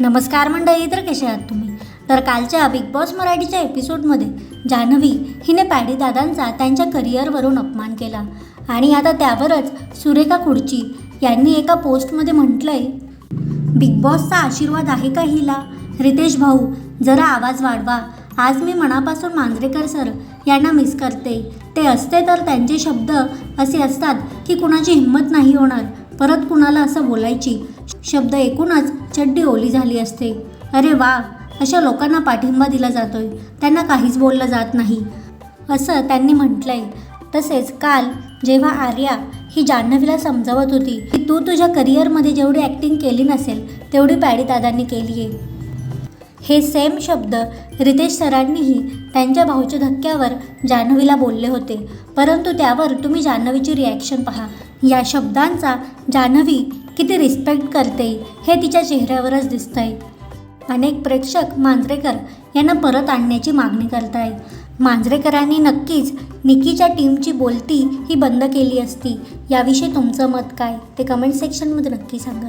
नमस्कार मंडळी तर कसे आहात तुम्ही? तर कालच्या बिग बॉस मराठीच्या एपिसोडमध्ये जान्हवी हिने पॅडी दादांचा त्यांच्या करिअरवरून अपमान केला. आणि आता त्यावरच सुरेखा खुर्ची यांनी एका पोस्टमध्ये म्हटलंय बिग बॉसचा आशीर्वाद आहे का हिला? रितेश भाऊ जरा आवाज वाढवा. आज मी मनापासून मांजरेकर सर यांना मिस करते. ते असते तर त्यांचे शब्द असे असतात की कुणाची हिंमत नाही होणार. परत कुणाला असं बोलायची शब्द ऐकूनच चड्डी ओली झाली असते. अरे वा अशा लोकांना पाठिंबा दिला जातोय. त्यांना काहीच बोललं जात नाही. असं त्यांनी म्हटलंय. तसेच काल जेव्हा आर्या ही जान्हवीला समजावत होती की तू तुझ्या करिअरमध्ये जेवढी ॲक्टिंग केली नसेल तेवढी पॅडी दादांनी केली आहे. हे सेम शब्द रितेश सरांनीही त्यांच्या भाऊच्या धक्क्यावर जान्हवीला बोलले होते. परंतु त्यावर तुम्ही जान्हवीची रिॲक्शन पहा. या शब्दांचा जान्हवी किती रिस्पेक्ट करते हे तिच्या चेहऱ्यावरच दिसतंय. अनेक प्रेक्षक मांजरेकर यांना परत आणण्याची मागणी करतायत. मांजरेकरांनी नक्कीच निकीच्या टीमची बोलती ही बंद केली असती. याविषयी तुमचं मत काय? ते कमेंट सेक्शनमध्ये नक्की सांगा.